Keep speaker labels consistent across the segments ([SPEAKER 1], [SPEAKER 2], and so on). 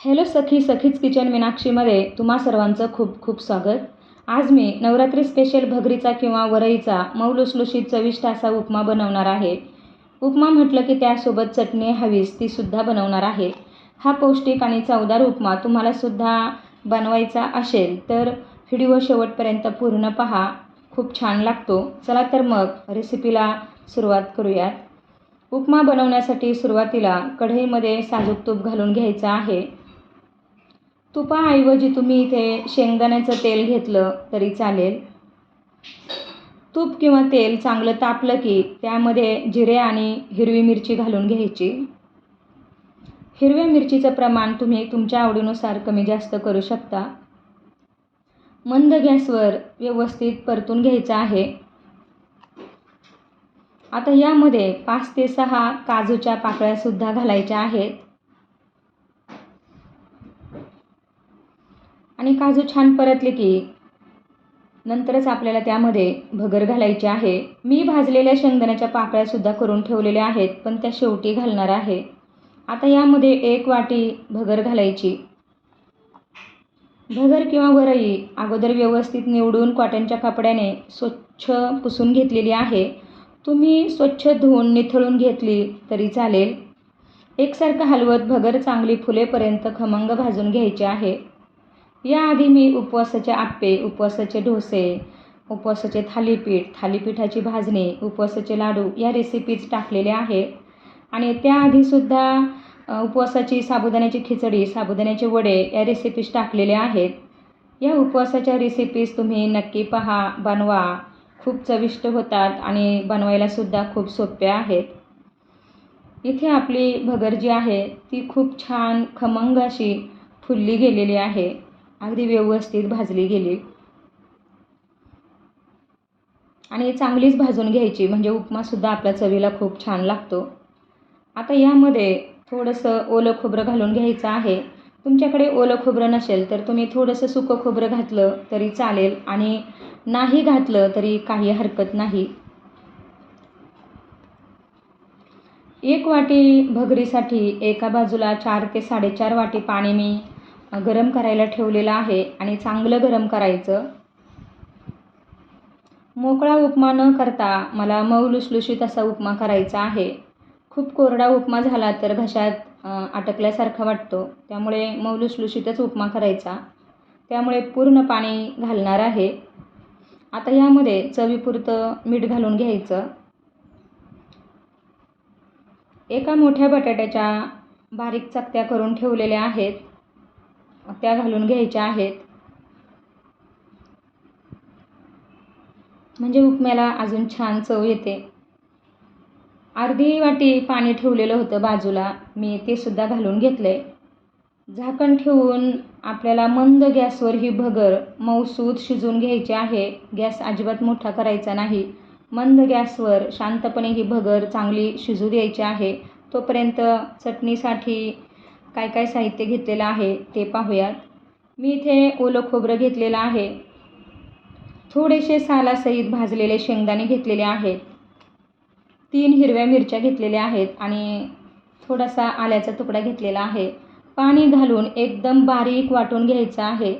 [SPEAKER 1] Hello सखी सखीच kitchen मीनाक्षीमध्ये तुम्हा सर्वांचं खूप खूप स्वागत. आज मी नवरात्री स्पेशल भगरीचा किंवा वरईचा मऊ लुसलुशीत चविष्ट असा उपमा बनवणार आहे. उपमा म्हटलं की त्यासोबत चटणी हवीस तीसुद्धा बनवणार आहे. हा पौष्टिक आणि चवदार उपमा तुम्हालासुद्धा बनवायचा असेल तर व्हिडिओ शेवटपर्यंत पूर्ण पहा. खूप छान लागतो. चला तर मग रेसिपीला सुरुवात करूयात. उपमा बनवण्यासाठी सुरुवातीला कढईमध्ये साजूक तूप घालून घ्यायचं आहे. तुपाऐवजी तुम्ही इथे शेंगदाण्याचं तेल घेतलं तरी चालेल. तूप किंवा तेल चांगलं तापलं की त्यामध्ये जिरे आणि हिरवी मिरची घालून घ्यायची. हिरव्या मिरचीचं प्रमाण तुम्ही तुमच्या आवडीनुसार कमी जास्त करू शकता. मंद गॅसवर व्यवस्थित परतून घ्यायचं आहे. आता यामध्ये पाच ते सहा काजूच्या पाकळ्यासुद्धा घालायच्या आहेत आणि काजू छान परतले की नंतरच आपल्याला त्यामध्ये भगर घालायची आहे. मी भाजलेल्या शेंगदाण्याच्या पाकळ्यासुद्धा करून ठेवलेल्या आहेत पण त्या शेवटी घालणार आहे. आता यामध्ये एक वाटी भगर घालायची. भगर किंवा वरई अगोदर व्यवस्थित निवडून कॉटनच्या कपड्याने स्वच्छ पुसून घेतलेली आहे. तुम्ही स्वच्छ धुवून निथळून घेतली तरी चालेल. एकसारखं हलवत भगर चांगली फुलेपर्यंत खमंग भाजून घ्यायची आहे. याआधी मी उपवासाचे आप्पे उपवासाचे डोसे उपवासाचे थालीपीठ थालीपीठाची भाजणी उपवासाचे लाडू या रेसिपीज टाकलेल्या आहेत. आणि त्याआधीसुद्धा उपवासाची साबुदाण्याची खिचडी साबुदाण्याचे वडे या रेसिपीज टाकलेल्या आहेत. या उपवासाच्या रेसिपीज तुम्ही नक्की पहा बनवा. खूप चविष्ट होतात आणि बनवायलासुद्धा खूप सोप्या आहेत. इथे आपली भगर जी आहे ती खूप छान खमंग अशी फुलली गेलेली आहे. अगदी व्यवस्थित भाजली गेली. आणि चांगलीच भाजून घ्यायची म्हणजे उपमासुद्धा आपल्या चवीला खूप छान लागतो. आता यामध्ये थोडंसं ओलं खोबरं घालून घ्यायचं आहे. तुमच्याकडे ओलं खोबरं नसेल तर तुम्ही थोडंसं सुकं खोबरं घातलं तरी चालेल आणि नाही घातलं तरी काही हरकत नाही. एक वाटी भगरीसाठी एका बाजूला चार ते साडेचार वाटी पाणी मी गरम करायला ठेवलेलं आहे आणि चांगलं गरम करायचं. मोकळा उपमा न करता मला मऊ लुसलुशीत असा उपमा करायचा आहे. खूप कोरडा उपमा झाला तर घशात अटकल्यासारखा वाटतो. त्यामुळे मऊ लुसलुशीतच उपमा करायचा. त्यामुळे पूर्ण पाणी घालणार आहे. आता यामध्ये चवीपुरतं मीठ घालून घ्यायचं. एका मोठ्या बटाट्याच्या बारीक चकत्या करून ठेवलेल्या आहेत. त्या घालून घ्यायच्या आहेत. म्हणजे उपम्याला अजून छान चव येते. अर्धी वाटी पाणी ठेवलेलं होतं बाजूला. मी ते सुद्धा घालून घेतले. झाकण ठेवून आपल्याला मंद गॅसवर ही भगर मऊसूद शिजवून घ्यायची आहे. गॅस अजिबात मोठा करायचा नाही. मंद गॅसवर शांतपणे ही भगर चांगली शिजू द्यायची आहे. तोपर्यंत चटणीसाठी काय काय साहित्य घेतलेलं आहे ते पाहूयात. मी इथे ओलं खोबरं घेतलेलं आहे. थोडेसे सालासहित भाजलेले शेंगदाणे घेतलेले आहेत. तीन हिरव्या मिरच्या घेतलेल्या आहेत आणि थोडासा आल्याचा तुकडा घेतलेला आहे. पाणी घालून एकदम बारीक वाटून घ्यायचं आहे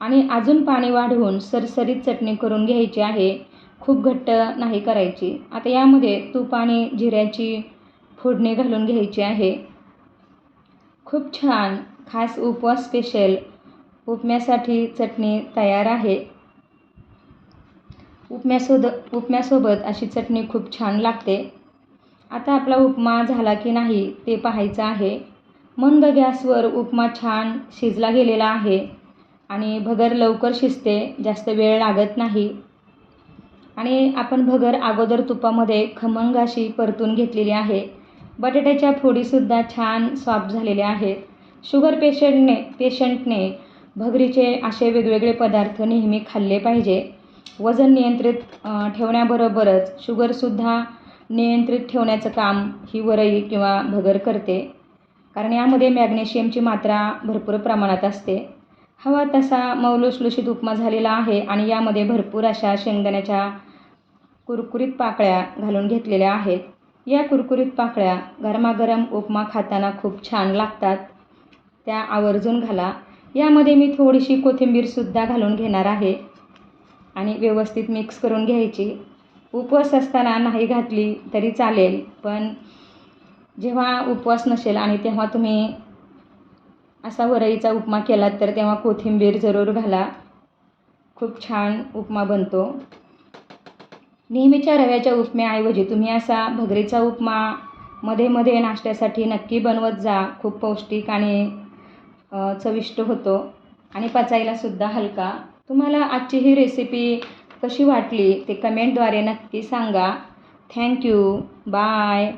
[SPEAKER 1] आणि अजून पाणी वाढवून सरसरीत चटणी करून घ्यायची आहे. खूप घट्ट नाही करायची. आता यामध्ये तूप आणि जिऱ्याची फोडणी घालून घ्यायची आहे. खूप छान खास उपवास स्पेशल उपम्यासाठी चटणी तयार आहे. उपम्यासोद उपम्यासोबत अशी चटणी खूप छान लागते. आता आपला उपमा झाला की नाही ते पाहायचं आहे. मंद गॅसवर उपमा छान शिजला गेलेला आहे आणि भगर लवकर शिजते जास्त वेळ लागत नाही. आणि आपण भगर अगोदर तुपामध्ये खमंग अशी परतून घेतलेली आहे. बटाट्याच्या फोडीसुद्धा छान सॉफ्ट झालेल्या आहेत. शुगर पेशंटने पेशंटने भगरीचे असे वेगवेगळे पदार्थ नेहमी खाल्ले पाहिजे. वजन नियंत्रित ठेवण्याबरोबरच शुगरसुद्धा नियंत्रित ठेवण्याचं काम ही वरई किंवा भगर करते. कारण यामध्ये मॅग्नेशियमची मात्रा भरपूर प्रमाणात असते. हवा तसा मौलुसलुशीत उपमा झालेला आहे आणि यामध्ये भरपूर अशा शेंगदाण्याच्या कुरकुरीत पाकळ्या घालून घेतलेल्या आहेत. या कुरकुरीत पाकळ्या गरमागरम उपमा खाताना खूप छान लागतात. त्या आवर्जून घाला. यामध्ये मी थोडीशी कोथिंबीरसुद्धा घालून घेणार आहे. आणि व्यवस्थित मिक्स करून घ्यायची. उपवास असताना नाही घातली तरी चालेल पण जेव्हा उपवास नसेल आणि तेव्हा तुम्ही असा वरईचा उपमा केलात तर तेव्हा कोथिंबीर जरूर घाला. खूप छान उपमा बनतो. नेहमीच्या रव्याच्या उपम्याऐवजी तुम्ही असा भगरीचा उपमा मध्ये मध्ये नाश्त्यासाठी नक्की बनवत जा. खूप पौष्टिक आणि चविष्ट होतो. आणि पचायलासुद्धा हलका. तुम्हाला आजची ही रेसिपी कशी वाटली ते कमेंटद्वारे नक्की सांगा. Thank you bye